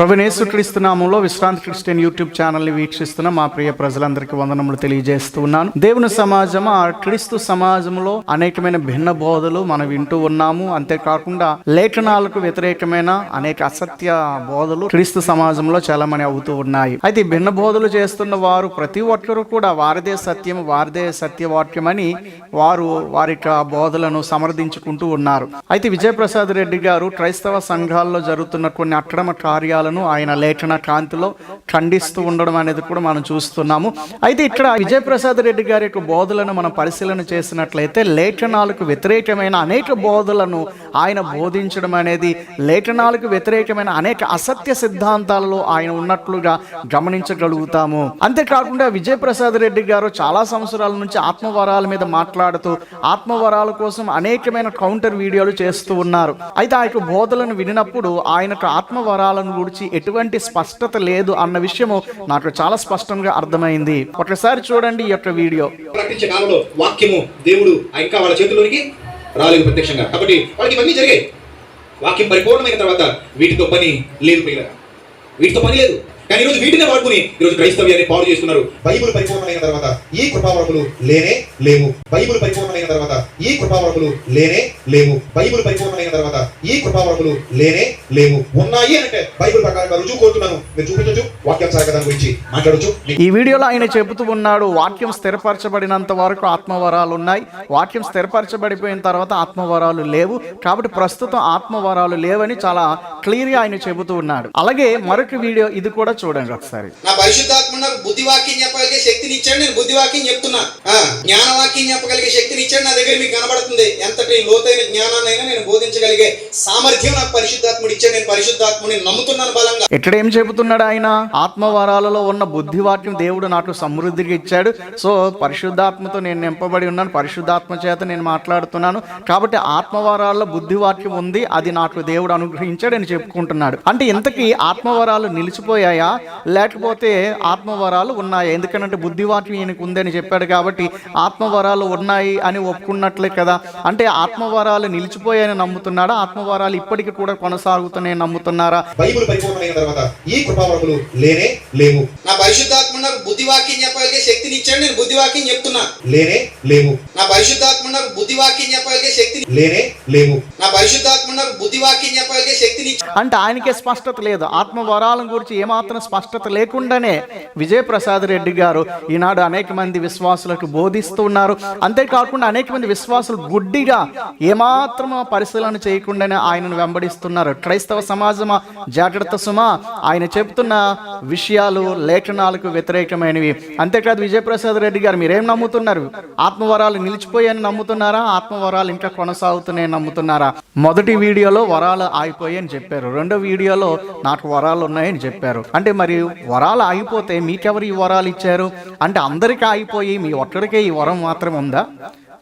ప్రవీణేశ్వర క్రీస్తునామంలో విశ్రాంతి Christian YouTube ఛానల్ని వీక్షిస్తున్న మా ప్రియ ప్రజలందరికీ వందనములు తెలియజేస్తూ ఉన్నాను. దేవుని సమాజం ఆ క్రీస్తు సమాజంలో అనేకమైన భిన్న బోధలు మనం వింటూ ఉన్నాము. అంతేకాకుండా లేఖనాలకు వ్యతిరేకమైన అనేక అసత్య బోధలు క్రీస్తు సమాజంలో చాలా అవుతూ ఉన్నాయి. అయితే భిన్న బోధలు చేస్తున్న వారు ప్రతి ఒక్కరు కూడా వారిదే సత్యం వారిదే సత్యవాక్యం అని వారు వారి యొక్క బోధలను సమర్థించుకుంటూ ఉన్నారు. అయితే విజయప్రసాద్ రెడ్డి గారు క్రైస్తవ సంఘాల్లో జరుగుతున్న కొన్ని అక్రమ కార్యాలను ఆయన లేఖన కాంతిలో ఖండిస్తూ ఉండడం అనేది కూడా మనం చూస్తున్నాము. అయితే ఇక్కడ విజయప్రసాద్ రెడ్డి గారి యొక్క బోధలను మనం పరిశీలన చేసినట్లయితే లేఖనాలకు వ్యతిరేకమైన అనేక బోధలను ఆయన బోధించడం అనేది లేఖనాలకు వ్యతిరేకమైన అనేక అసత్య సిద్ధాంతాలలో ఆయన ఉన్నట్లుగా గమనించగలుగుతాము. అంతేకాకుండా విజయప్రసాద్ రెడ్డి గారు చాలా సంవత్సరాల నుంచి ఆత్మవరాల మీద మాట్లాడుతూ ఆత్మవరాల కోసం అనేకమైన కౌంటర్ వీడియోలు చేస్తూ ఉన్నారు. అయితే ఆ యొక్క బోధలను వినినప్పుడు ఆయన ఆత్మవరాలను గురించి గురించి ఎటువంటి స్పష్టత లేదు అన్న విషయము నాకు చాలా స్పష్టంగా అర్థమైంది. ఒకసారి చూడండి ఈ యొక్క వీడియో. ప్రకటించే కాలంలో వాక్యము దేవుడు ఇంకా వాళ్ళ చేతుల్లోనికి రాలేదు ప్రత్యక్షంగా. కాబట్టి వాళ్ళకి ఇవన్నీ జరిగాయి. వాక్యం పరిపూర్ణమైన తర్వాత వీటితో పని లేదు పిల్లగా వీటితో పని లేదు. కానీ ఈరోజు వీటినే వాడుకుని ఈరోజు క్రైస్తవ్యాన్ని పాడు చేస్తున్నారు. బైబుల్ పరిపూర్ణమైన తర్వాత ఈ కృపావరములు లేనే లేవు. బైబుల్ పరిపూర్ణమైన తర్వాత ఈ కృపావరములు లేనే లేవు. బైబుల్ పరిపూర్ణమైన తర్వాత ఈ కృపావరములు లేనే లేవు. ఉన్నాయి అంటే బైబుల్ ప్రకారంగా రుజువు కోరుతున్నాను. మీరు చూపించచ్చు వాక్యం సాగదాని గురించి మాట్లాడచ్చు. ఈ వీడియోలో ఆయన చెబుతూ ఉన్నాడు వాక్యం స్థిరపరచబడినంత వరకు ఆత్మవరాలు ఉన్నాయి. వాక్యం స్థిరపరచబడిపోయిన తర్వాత ఆత్మవరాలు లేవు. కాబట్టి ప్రస్తుతం ఆత్మవరాలు లేవని చాలా క్లియర్గా ఆయన చెబుతూ ఉన్నాడు. అలాగే మరొక వీడియో ఇది కూడా చూడండి ఒకసారి. నా పరిశుద్ధాత్మ నాకు బుద్ధి వాక్యం చెప్పగలిగే శక్తిని ఇచ్చాడు నేను బుద్ధి వాక్యం చెప్తున్నా. జ్ఞాన వాక్యం చెప్పగలిగే శక్తిని ఇచ్చాడు నా దగ్గర మీకు కనబడుతుంది. ఎంతటి లోతైన జ్ఞానాన్నైనా నేను బోధించగలిగే సామర్థ్యం నాకు పరిశుద్ధాత్ముడు ఇచ్చాడు నేను పరిశుద్ధాత్ముని నమ్ముతున్నాను బలంగా. ఇక్కడ ఏం చెబుతున్నాడు ఆయన? ఆత్మవరాలలో ఉన్న బుద్ధివాక్యం దేవుడు నాకు సమృద్ధిగా ఇచ్చాడు. సో పరిశుద్ధాత్మతో నేను నింపబడి ఉన్నాను పరిశుద్ధాత్మ చేత నేను మాట్లాడుతున్నాను. కాబట్టి ఆత్మవరాల్లో బుద్ధివాక్యం ఉంది అది నాకు దేవుడు అనుగ్రహించాడు అని చెప్పుకుంటున్నాడు. అంటే ఇంతకీ ఆత్మవరాలు నిలిచిపోయాయా? లేకపోతే ఆత్మవరాలు ఉన్నాయా. ఎందుకంటే బుద్ధివాక్యం ఈయనకు ఉందని చెప్పాడు కాబట్టి ఆత్మవరాలు ఉన్నాయి అని ఒప్పుకున్నట్లే కదా. అంటే ఆత్మవరాలు నిలిచిపోయాయని నమ్ముతున్నాడా? ఆత్మవరాలు ఇప్పటికీ కూడా కొనసాగుతున్నాయని నమ్ముతున్నారా? బైబిల్ పరిపూర్ణమైన తర్వాత ఈ కృపావరములు లేనే లేవు. నా పరిశుద్ధాత్మ నాకు బుద్ధి వాక్యం చెప్పగలిగే శక్తిని ఇచ్చాడు. నేను బుద్ధి వాక్యం చెప్తున్నా. లేనే లేవు. నా పరిశుద్ధాత్మ నాకు బుద్ధి వాక్యం చెప్పగలిగే శక్తిని లేనే లేవు. నా పరిశుద్ధాత్మ నాకు బుద్ధి వాక్యం చెప్పగలిగే శక్తిని ఇచ్చాడు. అంటే ఆయనకే స్పష్టత లేదు. ఆత్మవరాల గురించి ఏమాత్రం స్పష్టత లేకుండానే విజయప్రసాద్ రెడ్డి గారు ఈనాడు అనేక మంది విశ్వాసులకు బోధిస్తూ ఉన్నారు. అంతేకాకుండా అనేక మంది విశ్వాసులు గుడ్డిగా ఏమాత్రం పరిశీలన చేయకుండానే ఆయనను వెంబడిస్తున్నారు. క్రైస్తవ సమాజమా? జాగ్రత్త సుమా. ఆయన చెబుతున్న విషయాలు లేఖనాలకు వ్యతిరేకమైనవి. అంతేకాదు విజయప్రసాద్ రెడ్డి గారు మీరేం నమ్ముతున్నారు? ఆత్మవరాలు నిలిచిపోయాయని నమ్ముతున్నారా? ఆత్మవరాలు ఇంకా కొనసాగుతున్నాయని నమ్ముతున్నారా? మొదటి వీడియోలో వరాలు ఆగిపోయాయని చెప్పారు. రెండో వీడియోలో నాకు వరాలు ఉన్నాయని చెప్పారు. అంటే మరి వరాలు ఆగిపోతే మీకెవరు ఈ వరాలు ఇచ్చారు? అంటే అందరికీ ఆగిపోయి మీ ఒక్కడికే ఈ వరం మాత్రం ఉందా?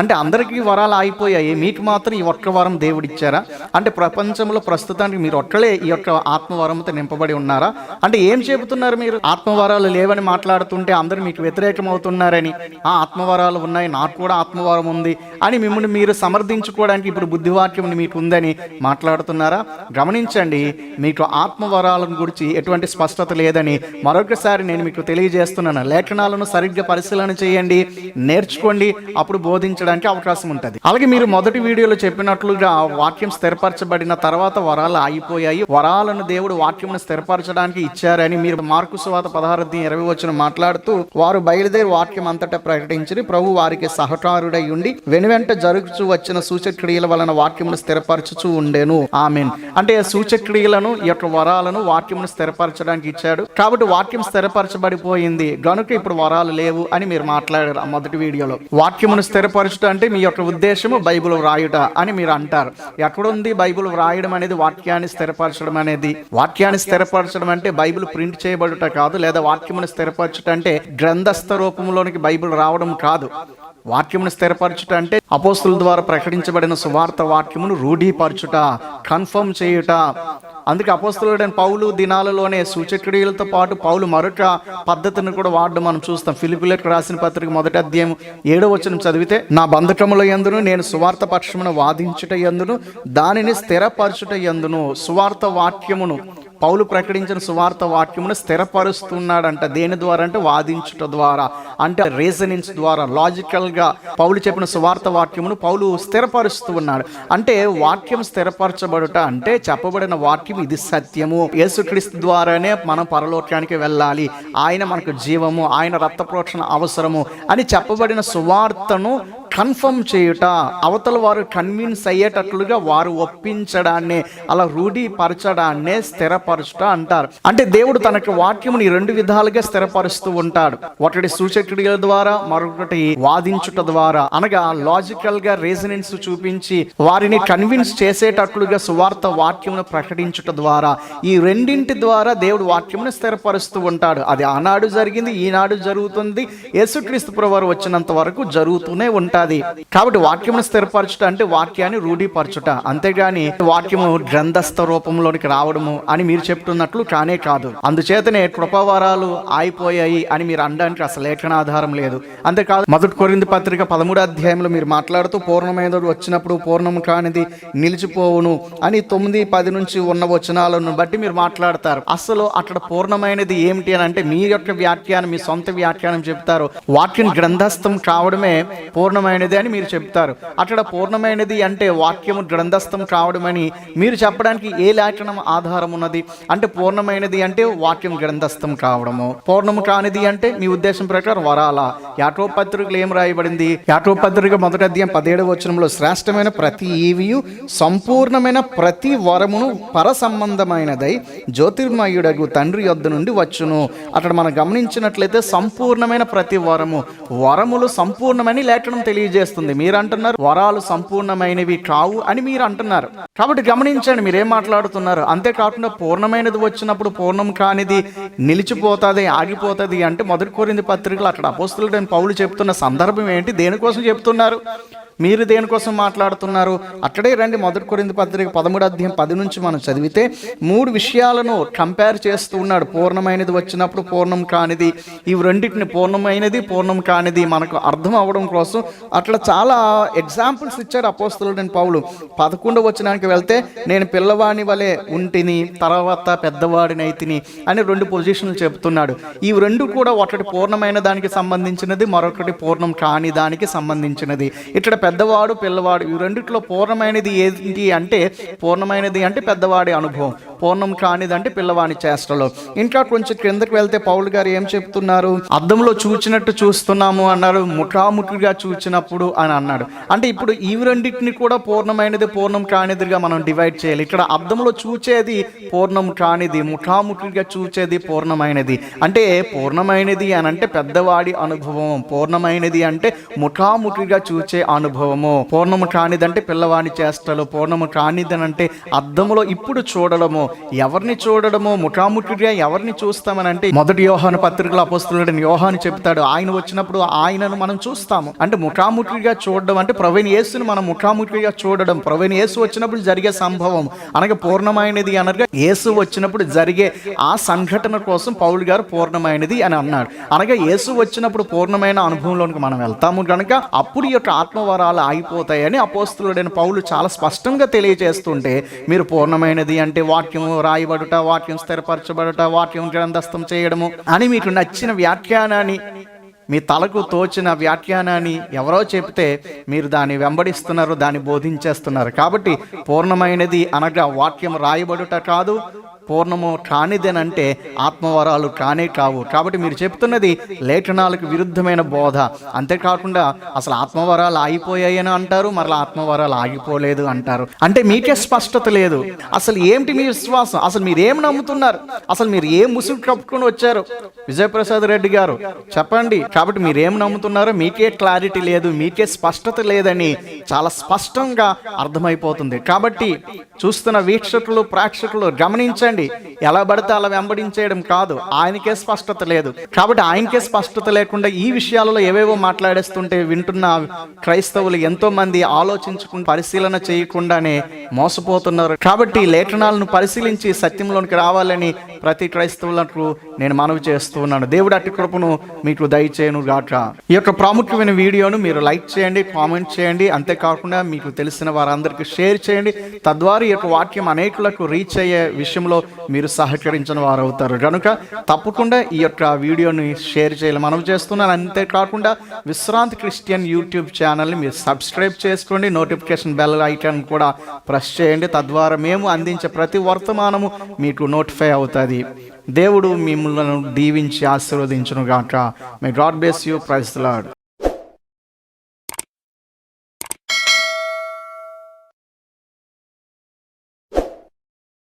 అంటే అందరికీ వరాలు ఆగిపోయాయి. మీకు మాత్రం ఈ ఒక్క వరం దేవుడు ఇచ్చారా? అంటే ప్రపంచంలో ప్రస్తుతానికి మీరు ఒక్కలే ఈ యొక్క ఆత్మవరంతో నింపబడి ఉన్నారా? అంటే ఏం చెబుతున్నారు మీరు? ఆత్మవరాలు లేవని మాట్లాడుతుంటే అందరూ మీకు వ్యతిరేకం అవుతున్నారని ఆ ఆత్మవరాలు ఉన్నాయి నాకు కూడా ఆత్మవరం ఉంది అని మిమ్మల్ని మీరు సమర్థించుకోవడానికి ఇప్పుడు బుద్ధివాక్యం మీకు ఉందని మాట్లాడుతున్నారా? గమనించండి మీకు ఆత్మవరాలను గురించి ఎటువంటి స్పష్టత లేదని మరొకసారి నేను మీకు తెలియజేస్తున్నాను. లేఖనాలను సరిగ్గా పరిశీలన చేయండి నేర్చుకోండి అప్పుడు బోధించడం చేయడానికి అవకాశం ఉంటుంది. అలాగే మీరు మొదటి వీడియోలో చెప్పినట్లుగా వాక్యం స్థిరపరచబడిన తర్వాత వరాలు ఆగిపోయాయి. వరాలను దేవుడు వాక్యమును స్థిరపరచడానికి ఇచ్చారని మీరు మార్కు సువాత పదహారు ఇరవై వచ్చిన మాట్లాడుతూ వారు బయలుదేరి వాక్యం అంతటా ప్రకటించి ప్రభు వారికి సహకారుడై ఉండి వెనువెంట జరుగుచూ వచ్చిన సూచక్రియల వలన వాక్యమును స్థిరపరచుచూ ఉండేను. ఆమెన్. అంటే సూచక్రియలను యొక్క వరాలను వాక్యమును స్థిరపరచడానికి ఇచ్చాడు. కాబట్టి వాక్యం స్థిరపరచబడిపోయింది. గనుక ఇప్పుడు వరాలు లేవు అని మీరు మాట్లాడారు ఆ మొదటి వీడియోలో. వాక్యమును స్థిరపరచుట అంటే మీ యొక్క ఉద్దేశము బైబిల్ వ్రాయుట అని మీరు అంటారు. ఎక్కడుంది బైబిల్ వ్రాయడం అనేది వాక్యాన్ని స్థిరపరచడం అనేది? వాక్యాన్ని స్థిరపరచడం అంటే బైబిల్ ప్రింట్ చేయబడుట కాదు లేదా వాక్యమును స్థిరపరచడం అంటే గ్రంథస్థ రూపంలోనికి బైబిల్ రావడం కాదు. వాక్యమును స్థిరపరచుట అంటే అపోస్తుల ద్వారా ప్రకటించబడిన సువార్త వాక్యమును రూఢీపరచుట కన్ఫర్మ్ చేయుట. అందుకే అపోస్తులుడైన పౌలు దినాలలోనే సూచక్రియలతో పాటు పౌలు మరొక పద్ధతిని కూడా వాడడం మనం చూస్తాం. ఫిలిపిలకు రాసిన పత్రిక మొదటి అధ్యాయం ఏడో వచనం చదివితే నా బంధకముల ఎందును నేను సువార్త పక్షమును వాదించుట ఎందును దానిని స్థిరపరచుట ఎందును సువార్త వాక్యమును పౌలు ప్రకటించిన సువార్త వాక్యమును స్థిరపరుస్తున్నాడంట. దేని ద్వారా అంటే వాదించుట ద్వారా. అంటే రీజనింగ్స్ ద్వారా. లాజికల్గా పౌలు చెప్పిన సువార్త వాక్యమును పౌలు స్థిరపరుస్తూ ఉన్నాడు. అంటే వాక్యం స్థిరపరచబడుట అంటే చెప్పబడిన వాక్యం ఇది సత్యము. యేసుక్రీస్తు ద్వారానే మనం పరలోకానికి వెళ్ళాలి. ఆయన మనకు జీవము ఆయన రక్త ప్రోక్షణ అవసరము అని చెప్పబడిన సువార్తను కన్ఫర్మ్ చేయుట అవతల వారు కన్విన్స్ అయ్యేటట్లుగా వారు ఒప్పించడాన్ని అలా రూఢీపరచడాన్నే స్థిరపరచుట అంటారు. అంటే దేవుడు తనకి వాక్యముని రెండు విధాలుగా స్థిరపరుస్తూ ఉంటాడు. ఒకటి సూచకుడిల ద్వారా మరొకటి వాదించుట ద్వారా. అనగా లాజికల్గా రీజనింగ్స్ చూపించి వారిని కన్విన్స్ చేసేటట్లుగా సువార్త వాక్యమును ప్రకటించుట ద్వారా. ఈ రెండింటి ద్వారా దేవుడు వాక్యమును స్థిరపరుస్తూ ఉంటాడు. అది ఆనాడు జరిగింది ఈనాడు జరుగుతుంది. యేసుక్రీస్తు ప్రవారు వచ్చినంత వరకు జరుగుతూనే ఉంటుంది. కాబట్టి వాక్యమును స్థిరపరచుట అంటే వాక్యాన్ని రూఢీపరచుట. అంతేగాని వాక్యము గ్రంథస్థ రూపంలోనికి రావడము అని మీరు చెప్తున్నట్లు కానే కాదు. అందుచేతనే కృపవరాలు ఆగిపోయాయి అని మీరు అనడానికి అసలు లేఖనాధారం లేదు. అంతేకాదు మొదటి కొరింది పత్రిక పదమూడు అధ్యాయంలో మీరు మాట్లాడుతూ పూర్ణమైనది వచ్చినప్పుడు పూర్ణం కానిది నిలిచిపోవును అని తొమ్మిది పది నుంచి ఉన్న వచనాలను బట్టి మీరు మాట్లాడతారు. అసలు అక్కడ పూర్ణమైనది ఏమిటి అని అంటే మీ యొక్క వ్యాఖ్యానం మీ సొంత వ్యాఖ్యానం చెప్తారు. వాక్యం గ్రంథస్థం కావడమే పూర్ణమైన పూర్ణమైనది అని మీరు చెప్తారు. అక్కడ పూర్ణమైనది అంటే వాక్యము గ్రంథస్థం కావడమని మీరు చెప్పడానికి ఏ లేఖనం ఆధారం ఉన్నది? అంటే పూర్ణమైనది అంటే వాక్యం గ్రంథస్థం కావడము. పూర్ణము కానిది అంటే మీ ఉద్దేశం ప్రకారం వరాల? యాటో పత్రికలు ఏం రాయబడింది? యాటో పత్రిక మొదటి అధ్యాయం పదిహేడు వచనంలో శ్రేష్టమైన ప్రతి ఈవియు సంపూర్ణమైన ప్రతి వరమును పర సంబంధమైనదై జ్యోతిర్మయుడగు తండ్రి యొద్ద నుండి వచ్చును. అక్కడ మనం గమనించినట్లయితే సంపూర్ణమైన ప్రతి వరము వరములు సంపూర్ణమని లేఖనం తెలియజేస్తుంది. మీరు అంటున్నారు వరాలు సంపూర్ణమైనవి కావు అని మీరు అంటున్నారు కాబట్టి గమనించండి మీరేం మాట్లాడుతున్నారు? అంతేకాకుండా పూర్ణమైనది వచ్చినప్పుడు పూర్ణం కానిది నిలిచిపోతుంది ఆగిపోతుంది అంటే మొదటి కోరింది పత్రికలు అక్కడ అపోస్తులు పౌలు చెప్తున్న సందర్భం ఏంటి? దేనికోసం చెప్తున్నారు? మీరు దేనికోసం మాట్లాడుతున్నారు? అక్కడే రండి. మొదటి కొరింది పత్రిక పదమూడు అధ్యాయం పది నుంచి మనం చదివితే మూడు విషయాలను కంపేర్ చేస్తూ ఉన్నాడు. పూర్ణమైనది వచ్చినప్పుడు పూర్ణం కానిది ఇవి రెండింటిని పూర్ణమైనది పూర్ణం కానిది మనకు అర్థం అవ్వడం కోసం అట్లా చాలా ఎగ్జాంపుల్స్ ఇచ్చాడు అపోస్తులుడైన పౌలు. పదకొండు వచ్చినానికి వెళ్తే నేను పిల్లవాడిని వలె ఉంటిని తర్వాత పెద్దవాడినైతిని అని రెండు పొజిషన్లు చెప్తున్నాడు. ఈ రెండు కూడా ఒకటి పూర్ణమైన దానికి సంబంధించినది మరొకటి పూర్ణం కాని దానికి సంబంధించినది. ఇక్కడ పెద్దవాడు పిల్లవాడు ఈ రెండిట్లో పూర్ణమైనది ఏంటి అంటే పూర్ణమైనది అంటే పెద్దవాడి అనుభవం. పూర్ణం కానిదంటే పిల్లవాణి చేస్తలు ఇంకా కొంచెం క్రిందకి వెళ్తే పౌలు గారు ఏం చెప్తున్నారు? అద్దంలో చూచినట్టు చూస్తున్నాము అన్నారు. ముఖాముఖిగా చూచినప్పుడు అని అన్నాడు. అంటే ఇప్పుడు ఈ రెండింటిని కూడా పూర్ణమైనది పూర్ణం కానిదిగా మనం డివైడ్ చేయాలి. ఇక్కడ అద్దంలో చూచేది పూర్ణం కానిది ముఖాముఖిగా చూచేది పూర్ణమైనది. అంటే పూర్ణమైనది అని అంటే పెద్దవాడి అనుభవం. పూర్ణమైనది అంటే ముఖాముఖిగా చూచే అనుభవము. పూర్ణము కానిదంటే పిల్లవాడి చేష్టలు. పూర్ణము కానిదనంటే అద్దములో ఇప్పుడు చూడడము. ఎవరిని చూడడము ముఖాముఖిగా ఎవరిని చూస్తామని అంటే మొదటి యోహాను పత్రికలో అపోస్తులుడని యోహాను చెప్తాడు ఆయన వచ్చినప్పుడు ఆయనను మనం చూస్తాము. అంటే ముఖాముఖిగా చూడడం అంటే ప్రవీణ్ యేసును మనం ముఖాముఖిగా చూడడం. ప్రవీణ్ యేసు వచ్చినప్పుడు జరిగే సంభవం. అనగా పూర్ణమైనది అనగా యేసు వచ్చినప్పుడు జరిగే ఆ సంఘటన కోసం పౌలు గారు పూర్ణమైనది అని అన్నాడు. అనగా యేసు వచ్చినప్పుడు పూర్ణమైన అనుభవంలోనికి మనం వెళ్తాము కనుక అప్పుడు యొక్క ఆత్మవరాలు ఆగిపోతాయని అపోస్తులుడైన పౌలు చాలా స్పష్టంగా తెలియజేస్తుంటే మీరు పూర్ణమైనది అంటే వాక్యం వాక్యము రాయబడుట వాక్యం స్థిరపరచబడుట వాక్యం గ్రంథస్థం చేయడము అని మీకు నచ్చిన వ్యాఖ్యానాన్ని మీ తలకు తోచిన వ్యాఖ్యానాన్ని ఎవరో చెప్తే మీరు దాన్ని వెంబడిస్తున్నారు దాన్ని బోధించేస్తున్నారు. కాబట్టి పూర్ణమైనది అనగా వాక్యం రాయబడుట కాదు పూర్ణము కానిదేనంటే ఆత్మవరాలు కానే కావు. కాబట్టి మీరు చెప్తున్నది లేఖనాలకు విరుద్ధమైన బోధ. అంతేకాకుండా అసలు ఆత్మవరాలు ఆగిపోయాయని అంటారు మరలా ఆత్మవరాలు ఆగిపోలేదు అంటారు. అంటే మీకే స్పష్టత లేదు. అసలు ఏమిటి మీ విశ్వాసం? అసలు మీరు ఏం నమ్ముతున్నారు? అసలు మీరు ఏం ముసుగు కప్పుకొని వచ్చారు? విజయప్రసాద్ రెడ్డి గారు చెప్పండి. కాబట్టి మీరు నమ్ముతున్నారో మీకే క్లారిటీ లేదు మీకే స్పష్టత లేదని చాలా స్పష్టంగా అర్థమైపోతుంది. కాబట్టి చూస్తున్న వీక్షకులు ప్రేక్షకులు గమనించండి. చూడండి ఎలా పడితే అలా వెంబడించేయడం కాదు. ఆయనకే స్పష్టత లేదు. కాబట్టి ఆయనకే స్పష్టత లేకుండా ఈ విషయాలలో ఏవేవో మాట్లాడేస్తుంటే వింటున్న క్రైస్తవులు ఎంతో మంది ఆలోచించుకుని పరిశీలన చేయకుండానే మోసపోతున్నారు. కాబట్టి లేఖనాలను పరిశీలించి సత్యంలోనికి రావాలని ప్రతి క్రైస్తవులకు నేను మనవి చేస్తున్నాను. దేవుడు అట్టి కృపను మీకు దయచేయను గాక. ఈ యొక్క ప్రాముఖ్యమైన వీడియోను మీరు లైక్ చేయండి కామెంట్ చేయండి. అంతేకాకుండా మీకు తెలిసిన వారందరికీ షేర్ చేయండి. తద్వారా ఈ యొక్క వాక్యం అనేకులకు రీచ్ అయ్యే విషయంలో మీరు సహకరించిన వారు అవుతారు కనుక తప్పకుండా ఈ యొక్క వీడియోని షేర్ చేయాలి. మనం చేస్తున్నాను అంతేకాకుండా విశ్రాంతి క్రిస్టియన్ యూట్యూబ్ ఛానల్ని మీరు సబ్స్క్రైబ్ చేసుకోండి. నోటిఫికేషన్ బెల్ ఐకాన్ కూడా ప్రెస్ చేయండి. తద్వారా మేము అందించే ప్రతి వర్తమానము మీకు నోటిఫై అవుతుంది. దేవుడు మిమ్మల్ని దీవించి ఆశీర్వదించును గాక may God bless you praise lord